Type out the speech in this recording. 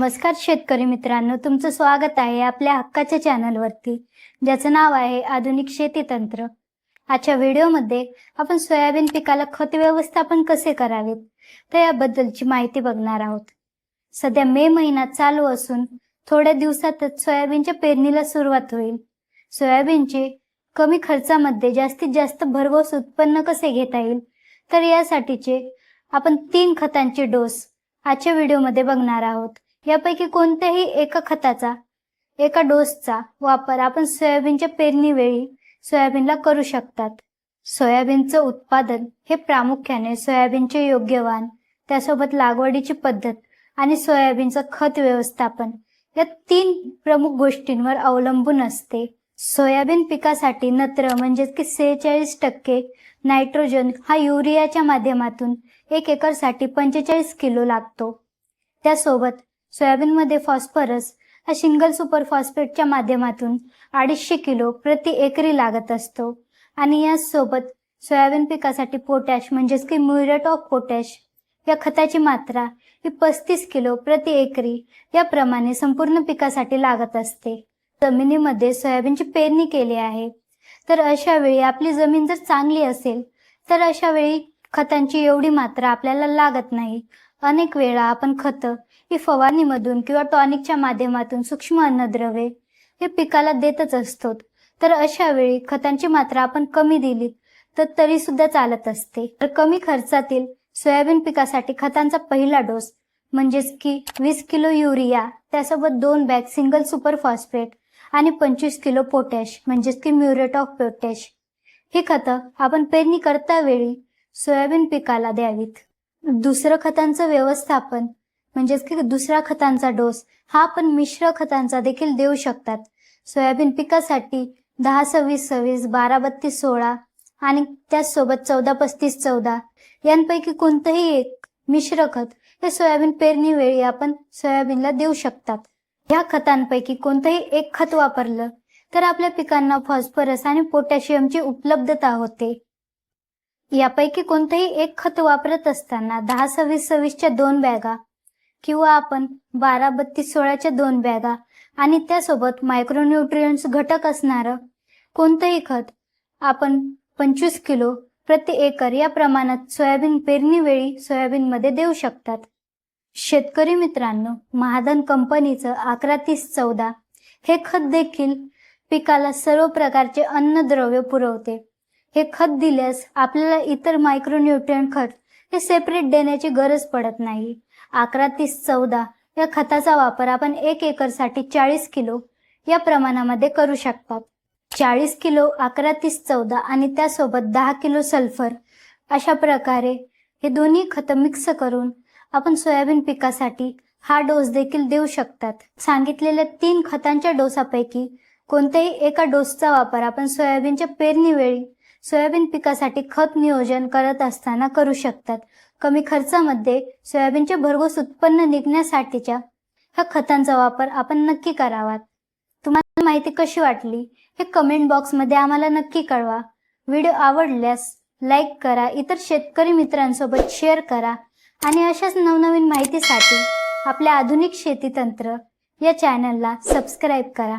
नमस्कार शेतकरी मित्रांनो तुमचं स्वागत आहे आपल्या हक्काच्या चॅनलवरती ज्याचं नाव आहे आधुनिक शेती तंत्र. आजच्या व्हिडिओमध्ये आपण सोयाबीन पिकाला खत व्यवस्थापन कसे करावेत तर याबद्दलची माहिती बघणार आहोत. सध्या मे महिना चालू असून थोड्या दिवसातच सोयाबीनच्या पेरणीला सुरुवात होईल. सोयाबीनचे कमी खर्चामध्ये जास्तीत जास्त भरघोस उत्पन्न कसे घेता येईल तर यासाठीचे आपण तीन खतांचे डोस आजच्या व्हिडिओमध्ये बघणार आहोत. यापैकी कोणत्याही एका खताचा एका डोसचा वापर आपण सोयाबीनच्या पेरणीवेळी सोयाबीनला करू शकतात. सोयाबीनचं उत्पादन हे प्रामुख्याने सोयाबीनचे योग्य वाण त्यासोबत लागवडीची पद्धत आणि सोयाबीनचं खत व्यवस्थापन या तीन प्रमुख गोष्टींवर अवलंबून असते. सोयाबीन पिकासाठी नत्र म्हणजेच की सेहेचाळीस टक्के नायट्रोजन हा युरियाच्या माध्यमातून एक एकरसाठी पंचेचाळीस किलो लागतो. त्यासोबत सोयाबीनमध्ये फॉस्फरस हा सिंगल सुपर फॉस्फेटच्या माध्यमातून अडीचशे किलो प्रति एकरी लागत असतो. आणि यासोबत सोयाबीन पिकासाठी पोटॅश म्हणजेच की म्युरेट ऑफ पोटॅश या खताची मात्रा ही पस्तीस किलो प्रति एकरी याप्रमाणे संपूर्ण पिकासाठी लागत असते. जमिनीमध्ये सोयाबीनची पेरणी केली आहे. तर अशा वेळी आपली जमीन जर चांगली असेल तर अशा वेळी खतांची एवढी मात्रा आपल्याला लागत नाही. अनेक वेळा आपण खतं ही फवारणीमधून किंवा टॉनिकच्या माध्यमातून सूक्ष्म अन्नद्रव्ये हे पिकाला देतच असतो. तर अशा वेळी खतांची मात्रा आपण कमी दिली तर तरी सुद्धा चालत असते. तर कमी खर्चातील सोयाबीन पिकासाठी खतांचा पहिला डोस म्हणजेच की वीस किलो युरिया त्यासोबत दोन बॅग सिंगल सुपर फॉस्फेट आणि पंचवीस किलो पोटॅश म्हणजेच की म्युरेट ऑफ पोटॅश. ही खतं आपण पेरणी करता वेळी सोयाबीन पिकाला द्यावीत. दुसरं खतांचं व्यवस्थापन म्हणजेच की दुसरा खतांचा डोस हा आपण मिश्र खतांचा देखील देऊ शकतात. सोयाबीन पिकासाठी दहा सव्वीस सव्वीस बारा बत्तीस सोळा आणि त्याचसोबत चौदा पस्तीस चौदा यांपैकी कोणतंही एक मिश्र खत हे सोयाबीन पेरणी वेळी आपण सोयाबीनला देऊ शकतात. ह्या खतांपैकी कोणतंही एक खत वापरलं तर आपल्या पिकांना फॉस्फरस आणि पोटॅशियमची उपलब्धता होते. यापैकी कोणतंही एक खत वापरत असताना दहा सव्वीस सव्वीसच्या दोन बॅगा किंवा आपण बारा बत्तीस सोळाच्या दोन बॅगा आणि त्यासोबत मायक्रोन्यूट्रियंट्स घटक असणारं कोणतंही खत आपण पंचवीस किलो प्रति एकर या प्रमाणात सोयाबीन पेरणीवेळी सोयाबीनमध्ये देऊ शकतात. शेतकरी मित्रांनो महादन कंपनीचं अकरा तीस चौदा हे खत देखील पिकाला सर्व प्रकारचे अन्नद्रव्य पुरवते. हे खत दिल्यास आपल्याला इतर मायक्रोन्यूट्रियंट खत हे सेपरेट देण्याची गरज पडत नाही. अकरा तीस चौदा या खताचा वापर आपण एक एकरसाठी चाळीस किलो या प्रमाणामध्ये करू शकतात. चाळीस किलो अकरा तीस चौदा आणि त्यासोबत दहा किलो सल्फर अशा प्रकारे हे दोन्ही खतं मिक्स करून आपण सोयाबीन पिकासाठी हा डोस देखील देऊ शकतात. सांगितलेल्या तीन खतांच्या डोसापैकी कोणत्याही एका डोसचा वापर आपण सोयाबीनच्या पेरणीवेळी सोयाबीन पिकासाठी खत नियोजन करत असताना करू शकतात. कमी खर्चामध्ये सोयाबीनचे भरघोस उत्पन्न निघण्यासाठीच्या ह्या खतांचा वापर आपण नक्की करावा तुम्हाला माहिती कशी वाटली हे कमेंट बॉक्समध्ये आम्हाला नक्की कळवा. व्हिडिओ आवडल्यास लाईक करा इतर शेतकरी मित्रांसोबत शेअर करा आणि अशाच नवनवीन माहितीसाठी आपल्या आधुनिक शेती तंत्र या चॅनलला सबस्क्राईब करा.